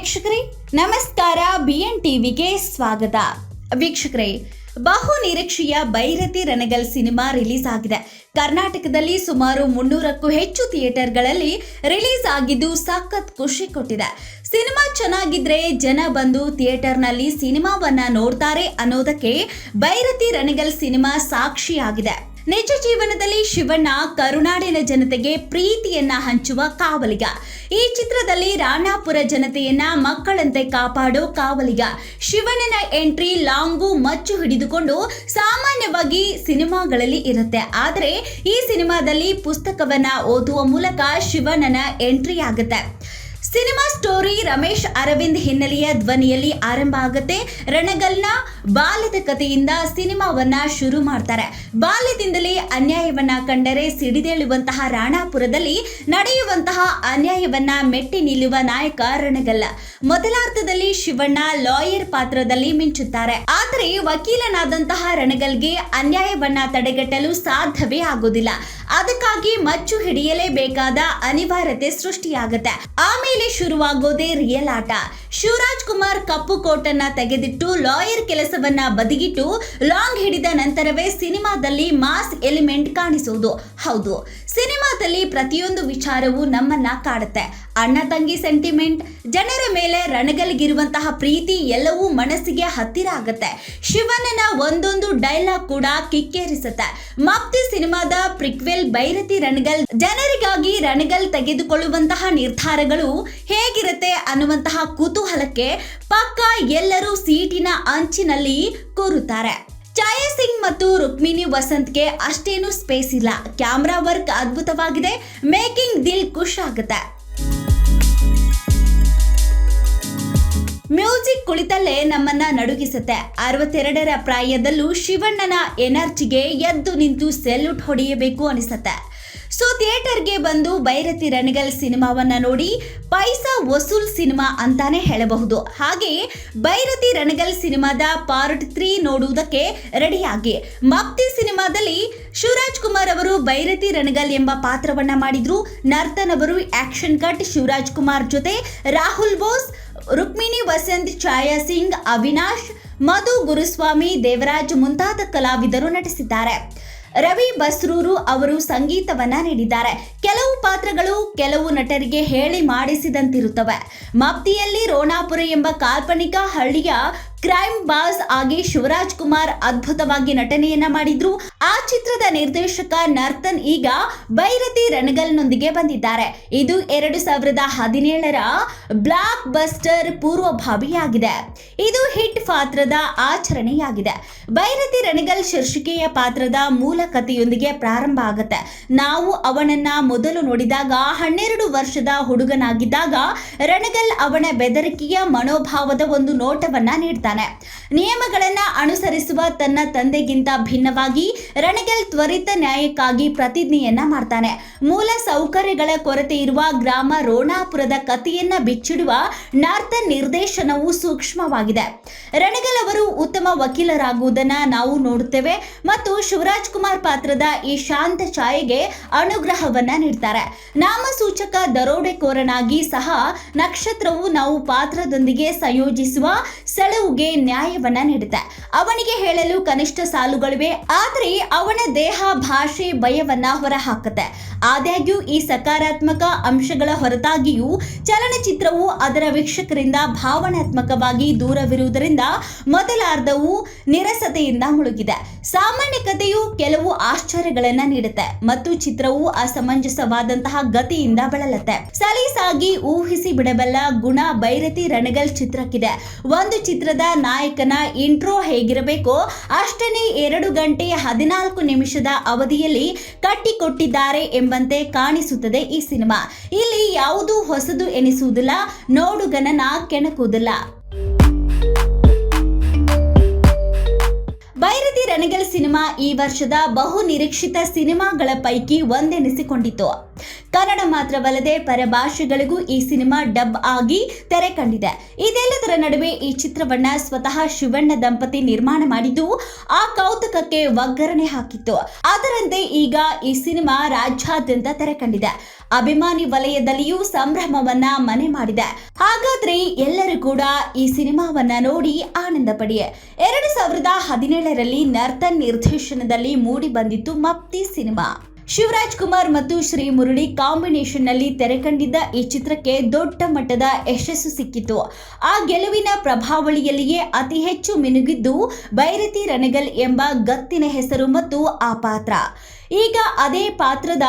ವೀಕ್ಷಕರೇ, ನಮಸ್ಕಾರ ಬಿಎನ್ ಟಿವಿಗೆ ಸ್ವಾಗತ. ವೀಕ್ಷಕರೇ, ಬಹು ನಿರೀಕ್ಷೆಯ ಬೈರತಿ ರಣಗಲ್ ಸಿನಿಮಾ ರಿಲೀಸ್ ಆಗಿದೆ. ಕರ್ನಾಟಕದಲ್ಲಿ ಸುಮಾರು ಮುನ್ನೂರಕ್ಕೂ ಹೆಚ್ಚು ಥಿಯೇಟರ್ಗಳಲ್ಲಿ ರಿಲೀಸ್ ಆಗಿದ್ದು ಸಖತ್ ಖುಷಿ ಕೊಟ್ಟಿದೆ. ಸಿನಿಮಾ ಚೆನ್ನಾಗಿದ್ರೆ ಜನ ಬಂದು ಥಿಯೇಟರ್ನಲ್ಲಿ ಸಿನಿಮಾವನ್ನ ನೋಡ್ತಾರೆ ಅನ್ನೋದಕ್ಕೆ ಬೈರತಿ ರಣಗಲ್ ಸಿನಿಮಾ ಸಾಕ್ಷಿಯಾಗಿದೆ. ನಿಜ ಜೀವನದಲ್ಲಿ ಶಿವಣ್ಣ ಕರುನಾಡಿನ ಜನತೆಗೆ ಪ್ರೀತಿಯನ್ನ ಹಂಚುವ ಕಾವಲಿಗ. ಈ ಚಿತ್ರದಲ್ಲಿ ರಾಣಾಪುರ ಜನತೆಯನ್ನ ಮಕ್ಕಳಂತೆ ಕಾಪಾಡೋ ಕಾವಲಿಗ. ಶಿವಣ್ಣನ ಎಂಟ್ರಿ ಲಾಂಗು ಮಚ್ಚು ಹಿಡಿದುಕೊಂಡು ಸಾಮಾನ್ಯವಾಗಿ ಸಿನಿಮಾಗಳಲ್ಲಿ ಇರುತ್ತೆ. ಆದರೆ ಈ ಸಿನಿಮಾದಲ್ಲಿ ಪುಸ್ತಕವನ್ನ ಓದುವ ಮೂಲಕ ಶಿವಣ್ಣನ ಎಂಟ್ರಿ ಆಗುತ್ತೆ. ಸಿನಿಮಾ ಸ್ಟೋರಿ ರಮೇಶ್ ಅರವಿಂದ್ ಹಿನ್ನೆಲೆಯ ಧ್ವನಿಯಲ್ಲಿ ಆರಂಭ ಆಗುತ್ತೆ. ರಣಗಲ್ನ ಬಾಲ್ಯದ ಕಥೆಯಿಂದ ಸಿನಿಮಾವನ್ನ ಶುರು ಮಾಡ್ತಾರೆ. ಬಾಲ್ಯದಿಂದಲೇ ಅನ್ಯಾಯವನ್ನ ಕಂಡರೆ ಸಿಡಿದೇಳುವಂತಹ ರಾಣಾಪುರದಲ್ಲಿ ನಡೆಯುವಂತಹ ಅನ್ಯಾಯವನ್ನ ಮೆಟ್ಟಿ ನಿಲ್ಲುವ ನಾಯಕ ರಣಗಲ್ಲ. ಮೊದಲಾರ್ಧದಲ್ಲಿ ಶಿವಣ್ಣ ಲಾಯರ್ ಪಾತ್ರದಲ್ಲಿ ಮಿಂಚುತ್ತಾರೆ. ಆದರೆ ವಕೀಲನಾದಂತಹ ರಣಗಲ್ಗೆ ಅನ್ಯಾಯವನ್ನ ತಡೆಗಟ್ಟಲು ಸಾಧ್ಯವೇ ಆಗೋದಿಲ್ಲ. ಅದಕ್ಕಾಗಿ ಮಚ್ಚು ಹಿಡಿಯಲೇಬೇಕಾದ ಅನಿವಾರ್ಯತೆ ಸೃಷ್ಟಿಯಾಗುತ್ತೆ. ಆಮೇಲೆ ಶುರುವಾಗೋದೇ ರಿಯಲ್ ಆಟ. ಶಿವರಾಜ್ ಕುಮಾರ್ ಕಪ್ಪು ಕೋಟನ್ನ ತೆಗೆದಿಟ್ಟು ಲಾಯರ್ ಕೆಲಸವನ್ನ ಬದಿಗಿಟ್ಟು ಲಾಂಗ್ ಹಿಡಿದ ನಂತರವೇ ಸಿನಿಮಾದಲ್ಲಿ ಮಾಸ್ ಎಲಿಮೆಂಟ್ ಕಾಣಿಸುವುದು ಹೌದು. ಸಿನಿಮಾದಲ್ಲಿ ಪ್ರತಿಯೊಂದು ವಿಚಾರವೂ ನಮ್ಮನ್ನ ಕಾಡುತ್ತೆ. ಅಣ್ಣ ತಂಗಿ ಸೆಂಟಿಮೆಂಟ್ ಜನರ ಮೇಲೆ ರಣಗಲ್ಗಿರುವಂತಹ ಪ್ರೀತಿ ಎಲ್ಲವೂ ಮನಸ್ಸಿಗೆ ಹತ್ತಿರ ಆಗುತ್ತೆ. ಶಿವನನ ಒಂದೊಂದು ಡೈಲಾಗ್ ಕೂಡ ಕಿಕ್ಕೇರಿಸುತ್ತೆ. ಮಪ್ತಿ ಸಿನಿಮಾದ ಪ್ರಿಕ್ವೆಲ್ ಬೈರತಿ ರಣಗಲ್, ಜನರಿಗಾಗಿ ರಣಗಲ್ ತೆಗೆದುಕೊಳ್ಳುವಂತಹ ನಿರ್ಧಾರಗಳು ಹೇಗಿರುತ್ತೆ ಅನ್ನುವಂತಹ ಕುತೂಹಲಕ್ಕೆ ಪಕ್ಕ ಎಲ್ಲರೂ ಸೀಟಿನ ಅಂಚಿನಲ್ಲಿ ಕೂರುತ್ತಾರೆ. ಛಾಯಾ ಸಿಂಗ್ ಮತ್ತು ರುಕ್ಮಿಣಿ ವಸಂತ್ಗೆ ಅಷ್ಟೇನು ಸ್ಪೇಸ್ ಇಲ್ಲ. ಕ್ಯಾಮ್ರಾ ವರ್ಕ್ ಅದ್ಭುತವಾಗಿದೆ. ಮೇಕಿಂಗ್ ದಿಲ್ ಖುಷ್ ಆಗುತ್ತೆ. ಮ್ಯೂಸಿಕ್ ಕುಳಿತಲ್ಲೇ ನಮ್ಮನ್ನ ನಡುಗಿಸುತ್ತೆ. ಅರವತ್ತೆರಡರ ಪ್ರಾಯದಲ್ಲೂ ಶಿವಣ್ಣನ ಎನರ್ಜಿಗೆ ಎದ್ದು ನಿಂತು ಸೆಲ್ಯೂಟ್ ಹೊಡೆಯಬೇಕು ಅನಿಸುತ್ತೆ. ಸೊ ಥಿಯೇಟರ್ಗೆ ಬಂದು ಬೈರತಿ ರಣಗಲ್ ಸಿನಿಮಾವನ್ನ ನೋಡಿ ಪೈಸಾ ವಸೂಲ್ ಸಿನಿಮಾ ಅಂತಾನೆ ಹೇಳಬಹುದು. ಹಾಗೆ ಬೈರತಿ ರಣಗಲ್ ಸಿನಿಮಾದ ಪಾರ್ಟ್ ತ್ರೀ ನೋಡುವುದಕ್ಕೆ ರೆಡಿಯಾಗಿ. ಮಪ್ತಿ ಸಿನಿಮಾದಲ್ಲಿ ಶಿವರಾಜ್ ಕುಮಾರ್ ಅವರು ಬೈರತಿ ರಣಗಲ್ ಎಂಬ ಪಾತ್ರವನ್ನ ಮಾಡಿದ್ರು. ನರ್ತನ್ ಅವರು ಆಕ್ಷನ್ ಕಟ್, ಶಿವರಾಜ್ ಕುಮಾರ್ ಜೊತೆ ರಾಹುಲ್ ಬೋಸ್, ರುಕ್ಮಿಣಿ ವಸಂತ್, ಛಾಯಾ ಸಿಂಗ್, ಅವಿನಾಶ್, ಮಧು ಗುರುಸ್ವಾಮಿ, ದೇವರಾಜ್ ಮುಂತಾದ ಕಲಾವಿದರು ನಟಿಸಿದ್ದಾರೆ. ರವಿ ಬಸ್ರೂರು ಅವರು ಸಂಗೀತವನ್ನ ನೀಡಿದ್ದಾರೆ. ಕೆಲವು ಪಾತ್ರಗಳು ಕೆಲವು ನಟರಿಗೆ ಹೇಳಿ ಮಾಡಿಸಿದಂತಿರುತ್ತವೆ. ಮಪ್ತಿಯಲ್ಲಿ ರೋಣಾಪುರ ಎಂಬ ಕಾಲ್ಪನಿಕ ಹಳ್ಳಿಯ ಕ್ರೈಮ್ ಬಾಸ್ ಆಗಿ ಶಿವರಾಜ್ ಕುಮಾರ್ ಅದ್ಭುತವಾಗಿ ನಟನೆಯನ್ನ ಮಾಡಿದ್ರು. ಆ ಚಿತ್ರದ ನಿರ್ದೇಶಕ ನರ್ತನ್ ಈಗ ಬೈರತಿ ರಣಗಲ್ನೊಂದಿಗೆ ಬಂದಿದ್ದಾರೆ. ಇದು ಎರಡು ಸಾವಿರದ ಹದಿನೇಳರ ಬ್ಲಾಕ್ ಬಸ್ಟರ್ ಪೂರ್ವಭಾವಿಯಾಗಿದೆ. ಇದು ಹಿಟ್ ಪಾತ್ರದ ಆಚರಣೆಯಾಗಿದೆ. ಬೈರತಿ ರಣಗಲ್ ಶೀರ್ಷಿಕೆಯ ಪಾತ್ರದ ಮೂಲ ಕಥೆಯೊಂದಿಗೆ ಪ್ರಾರಂಭ ಆಗುತ್ತೆ. ನಾವು ಅವನನ್ನ ಮೊದಲು ನೋಡಿದಾಗ, ಹನ್ನೆರಡು ವರ್ಷದ ಹುಡುಗನಾಗಿದ್ದಾಗ, ರಣಗಲ್ ಅವನ ಬೆದರಿಕೆಯ ಮನೋಭಾವದ ಒಂದು ನೋಟವನ್ನ ನೀಡ್ತಾನೆ ನಿಯಮಗಳನ್ನ ಅನುಸರಿಸುವ ತನ್ನ ತಂದೆಗಿಂತ ಭಿನ್ನವಾಗಿ ರಣಗಲ್ ತ್ವರಿತ ನ್ಯಾಯಕ್ಕಾಗಿ ಪ್ರತಿಜ್ಞೆಯನ್ನ ಮಾಡ್ತಾನೆ. ಮೂಲ ಸೌಕರ್ಯಗಳ ಕೊರತೆ ಇರುವ ಗ್ರಾಮ ರೋಣಾಪುರದ ಕಥೆಯನ್ನ ಬಿಚ್ಚಿಡುವ ನಾರ್ತನ್ ನಿರ್ದೇಶನವು ಸೂಕ್ಷ್ಮವಾಗಿದೆ. ರಣಗಲ್ ಅವರು ಉತ್ತಮ ವಕೀಲರಾಗುವುದನ್ನ ನಾವು ನೋಡುತ್ತೇವೆ ಮತ್ತು ಶಿವರಾಜ್ ಕುಮಾರ್ ಪಾತ್ರದ ಈ ಶಾಂತ ಛಾಯೆಗೆ ಅನುಗ್ರಹವನ್ನ ನೀಡ್ತಾರೆ. ನಾಮಸೂಚಕ ದರೋಡೆಕೋರನಾಗಿ ಸಹ ನಕ್ಷತ್ರವು ನಾವು ಪಾತ್ರದೊಂದಿಗೆ ಸಂಯೋಜಿಸುವ ಸೆಳವುಗೆ ನ್ಯಾಯವನ್ನ ನೀಡುತ್ತೆ ಅವನಿಗೆ ಹೇಳಲು ಕನಿಷ್ಠ ಸಾಲುಗಳಿವೆ, ಆದರೆ ಅವನ ದೇಹ ಭಾಷೆ ಭಯವನ್ನ ಹೊರಹಾಕುತ್ತೆ. ಆದಾಗ್ಯೂ ಈ ಸಕಾರಾತ್ಮಕ ಅಂಶಗಳ ಹೊರತಾಗಿಯೂ ಚಲನಚಿತ್ರವು ಅದರ ವೀಕ್ಷಕರಿಂದ ಭಾವನಾತ್ಮಕವಾಗಿ ದೂರವಿರುವುದರಿಂದ ಮೊದಲಾರ್ಧವು ನಿರಸತೆಯಿಂದ ಮುಳುಗಿದೆ. ಸಾಮಾನ್ಯ ಕಥೆಯು ಕೆಲವು ಆಶ್ಚರ್ಯಗಳನ್ನ ನೀಡುತ್ತೆ ಮತ್ತು ಚಿತ್ರವು ಅಸಮಂಜಸವಾದಂತಹ ಗತಿಯಿಂದ ಬಳಲತ್ತೆ. ಸಲೀಸಾಗಿ ಊಹಿಸಿ ಬಿಡಬಲ್ಲ ಗುಣ ಬೈರತಿ ರಣಗಲ್ ಚಿತ್ರಕ್ಕಿದೆ. ಒಂದು ಚಿತ್ರದ ನಾಯಕನ ಇಂಟ್ರೋ ಹೇಗಿರಬೇಕೋ ಅಷ್ಟನೇ ಎರಡು ಗಂಟೆ ಹದಿನಾಲ್ಕು ನಿಮಿಷದ ಅವಧಿಯಲ್ಲಿ ಕಟ್ಟಿಕೊಟ್ಟಿದ್ದಾರೆ ಎಂಬಂತೆ ಕಾಣಿಸುತ್ತದೆ ಈ ಸಿನಿಮಾ. ಇಲ್ಲಿ ಯಾವುದೂ ಹೊಸದು ಎನಿಸುವುದಿಲ್ಲ ನೋಡುಗನನ ಕೆಣಕುವುದಿಲ್ಲ. ಬೈರತಿ ರಣಗಲ್ ಸಿನಿಮಾ ಈ ವರ್ಷದ ಬಹು ನಿರೀಕ್ಷಿತ ಸಿನಿಮಾಗಳ ಪೈಕಿ ಒಂದೆನಿಸಿಕೊಂಡಿತು ಕನ್ನಡ ಮಾತ್ರವಲ್ಲದೆ ಪರಭಾಷೆಗಳಿಗೂ ಈ ಸಿನಿಮಾ ಡಬ್ ಆಗಿ ತೆರೆ ಕಂಡಿದೆ. ಇದೆಲ್ಲದರ ನಡುವೆ ಈ ಚಿತ್ರವನ್ನ ಸ್ವತಃ ಶಿವಣ್ಣ ದಂಪತಿ ನಿರ್ಮಾಣ ಮಾಡಿದ್ದು, ಆ ಕೌತುಕಕ್ಕೆ ಒಗ್ಗರಣೆ ಹಾಕಿತ್ತು. ಅದರಂತೆ ಈಗ ಈ ಸಿನಿಮಾ ರಾಜ್ಯಾದ್ಯಂತ ತೆರೆ ಕಂಡಿದೆ. ಅಭಿಮಾನಿ ವಲಯದಲ್ಲಿಯೂ ಸಂಭ್ರಮವನ್ನ ಮನೆ ಮಾಡಿದೆ. ಹಾಗಾದ್ರೆ ಎಲ್ಲರೂ ಕೂಡ ಈ ಸಿನಿಮಾವನ್ನ ನೋಡಿ ಆನಂದ ಪಡಿ ಎರಡು ಸಾವಿರದ ಹದಿನೇಳರಲ್ಲಿ ನರ್ತನ್ ನಿರ್ದೇಶನದಲ್ಲಿ ಮೂಡಿ ಬಂದಿತ್ತು ಮಪ್ತಿ ಸಿನಿಮಾ. ಶಿವರಾಜ್ ಕುಮಾರ್ ಮತ್ತು ಶ್ರೀ ಮುರಳಿ ಕಾಂಬಿನೇಷನ್ನಲ್ಲಿ ತೆರೆ ಕಂಡಿದ್ದ ಈ ಚಿತ್ರಕ್ಕೆ ದೊಡ್ಡ ಮಟ್ಟದ ಯಶಸ್ಸು ಸಿಕ್ಕಿತು. ಆ ಗೆಲುವಿನ ಪ್ರಭಾವಳಿಯಲ್ಲಿಯೇ ಅತಿ ಹೆಚ್ಚು ಮಿನುಗಿದ್ದು ಬೈರತಿ ರಣಗಲ್ ಎಂಬ ಗತ್ತಿನ ಹೆಸರು ಮತ್ತು ಆ ಪಾತ್ರ. ಈಗ ಅದೇ ಪಾತ್ರದ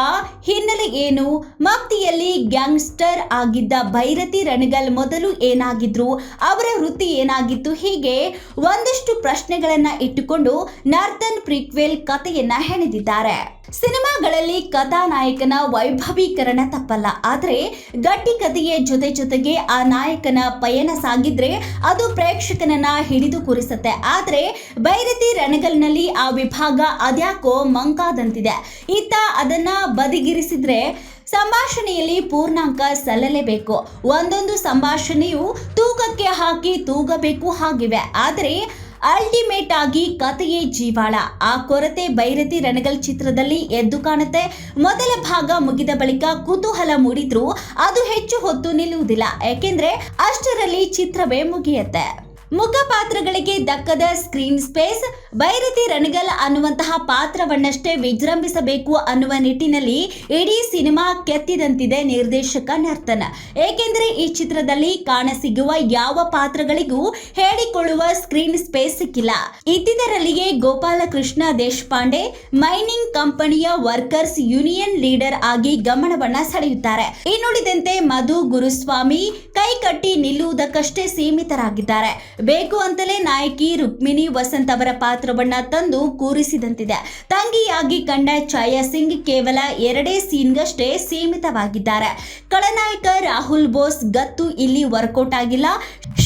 ಹಿನ್ನೆಲೆ ಏನು? ಮಕ್ತಿಯಲ್ಲಿ ಗ್ಯಾಂಗ್ಸ್ಟರ್ ಆಗಿದ್ದ ಭೈರತಿ ರಣಗಲ್ ಮೊದಲು ಏನಾಗಿದ್ರು? ಅವರ ವೃತ್ತಿ ಏನಾಗಿತ್ತು? ಹೀಗೆ ಒಂದಷ್ಟು ಪ್ರಶ್ನೆಗಳನ್ನ ಇಟ್ಟುಕೊಂಡು ನರ್ತನ್ ಪ್ರಿಕ್ವೆಲ್ ಕಥೆಯನ್ನ ಹೆಣೆದಿದ್ದಾರೆ. ಸಿನಿಮಾಗಳಲ್ಲಿ ಕಥಾನಾಯಕನ ವೈಭವೀಕರಣ ತಪ್ಪಲ್ಲ. ಆದರೆ ಗಟ್ಟಿ ಕಥೆಯ ಜೊತೆ ಜೊತೆಗೆ ಆ ನಾಯಕನ ಪಯಣ ಸಾಗಿದ್ರೆ ಅದು ಪ್ರೇಕ್ಷಕನನ್ನ ಹಿಡಿದು ಕೂರಿಸುತ್ತೆ. ಆದರೆ ಬೈರತಿ ರಣಗಲ್ನಲ್ಲಿ ಆ ವಿಭಾಗ ಅದ್ಯಾಕೋ ಮಂಕಾದಂತಿದೆ. ಇತ್ತ ಅದನ್ನ ಬದಿಗಿರಿಸಿದ್ರೆ ಸಂಭಾಷಣೆಯಲ್ಲಿ ಪೂರ್ಣಾಂಕ ಸಲ್ಲಲೇಬೇಕು. ಒಂದೊಂದು ಸಂಭಾಷಣೆಯು ತೂಕಕ್ಕೆ ಹಾಕಿ ತೂಗಬೇಕು ಹಾಗಿವೆ. ಆದರೆ ಅಲ್ಟಿಮೇಟ್ ಆಗಿ ಕಥೆಯೇ ಜೀವಾಳ. ಆ ಕೊರತೆ ಬೈರತಿ ರಣಗಲ್ ಚಿತ್ರದಲ್ಲಿ ಎದ್ದು ಕಾಣುತ್ತೆ. ಮೊದಲ ಭಾಗ ಮುಗಿದ ಬಳಿಕ ಕುತೂಹಲ ಮೂಡಿದ್ರು ಅದು ಹೆಚ್ಚು ಹೊತ್ತು ನಿಲ್ಲುವುದಿಲ್ಲ. ಯಾಕೆಂದ್ರೆ ಅಷ್ಟರಲ್ಲಿ ಚಿತ್ರವೇ ಮುಗಿಯುತ್ತೆ. ಮುಖ ಪಾತ್ರಗಳಿಗೆ ದಕ್ಕದ ಸ್ಕ್ರೀನ್ ಸ್ಪೇಸ್ ಬೈರತಿ ರಣಗಲ್ ಅನ್ನುವಂತಹ ಪಾತ್ರವನ್ನಷ್ಟೇ ವಿಜೃಂಭಿಸಬೇಕು ಅನ್ನುವ ನಿಟ್ಟಿನಲ್ಲಿ ಇಡೀ ಸಿನಿಮಾ ಕೆತ್ತಿದಂತಿದೆ ನಿರ್ದೇಶಕ ನರ್ತನ. ಏಕೆಂದರೆ ಈ ಚಿತ್ರದಲ್ಲಿ ಕಾಣಸಿಗುವ ಯಾವ ಪಾತ್ರಗಳಿಗೂ ಹೇಳಿಕೊಳ್ಳುವ ಸ್ಕ್ರೀನ್ ಸ್ಪೇಸ್ ಸಿಕ್ಕಿಲ್ಲ. ಇದ್ದಿದ್ದರಲ್ಲಿಯೇ ಗೋಪಾಲಕೃಷ್ಣ ದೇಶಪಾಂಡೆ, ಮೈನಿಂಗ್ ಕಂಪನಿಯ ವರ್ಕರ್ಸ್ ಯೂನಿಯನ್ ಲೀಡರ್ ಆಗಿ ಗಮನವನ್ನ ಸೆಳೆಯುತ್ತಾರೆ. ಇನ್ನುಳಿದಂತೆ ಮಧು ಗುರುಸ್ವಾಮಿ ಕೈ ಕಟ್ಟಿ ನಿಲ್ಲುವುದಕ್ಕಷ್ಟೇ ಸೀಮಿತರಾಗಿದ್ದಾರೆ. ಬೇಕು ಅಂತಲೇ ನಾಯಕಿ ರುಕ್ಮಿಣಿ ವಸಂತ್ ಅವರ ಪಾತ್ರವನ್ನ ತಂದು ಕೂರಿಸಿದಂತಿದೆ. ತಂಗಿಯಾಗಿ ಕಂಡ ಛಾಯಾ ಸಿಂಗ್ ಕೇವಲ ಎರಡೇ ಸೀನ್ಗಷ್ಟೇ ಸೀಮಿತವಾಗಿದ್ದಾರೆ. ಖಳನಾಯಕ ರಾಹುಲ್ ಬೋಸ್ ಗತ್ತು ಇಲ್ಲಿ ವರ್ಕೌಟ್ ಆಗಿಲ್ಲ.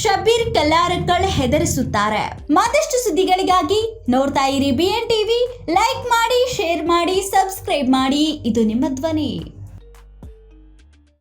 ಶಬೀರ್ ಕಲ್ಲಾರಕಳ್ ಹೆದರಿಸುತ್ತಾರೆ. ಮತ್ತಷ್ಟು ಸುದ್ದಿಗಳಿಗಾಗಿ ನೋಡ್ತಾ ಇರಿ ಬಿ ಎನ್ ಟಿವಿ ಲೈಕ್ ಮಾಡಿ ಶೇರ್ ಮಾಡಿ ಸಬ್ಸ್ಕ್ರೈಬ್ ಮಾಡಿ. ಇದು ನಿಮ್ಮ ಧ್ವನಿ.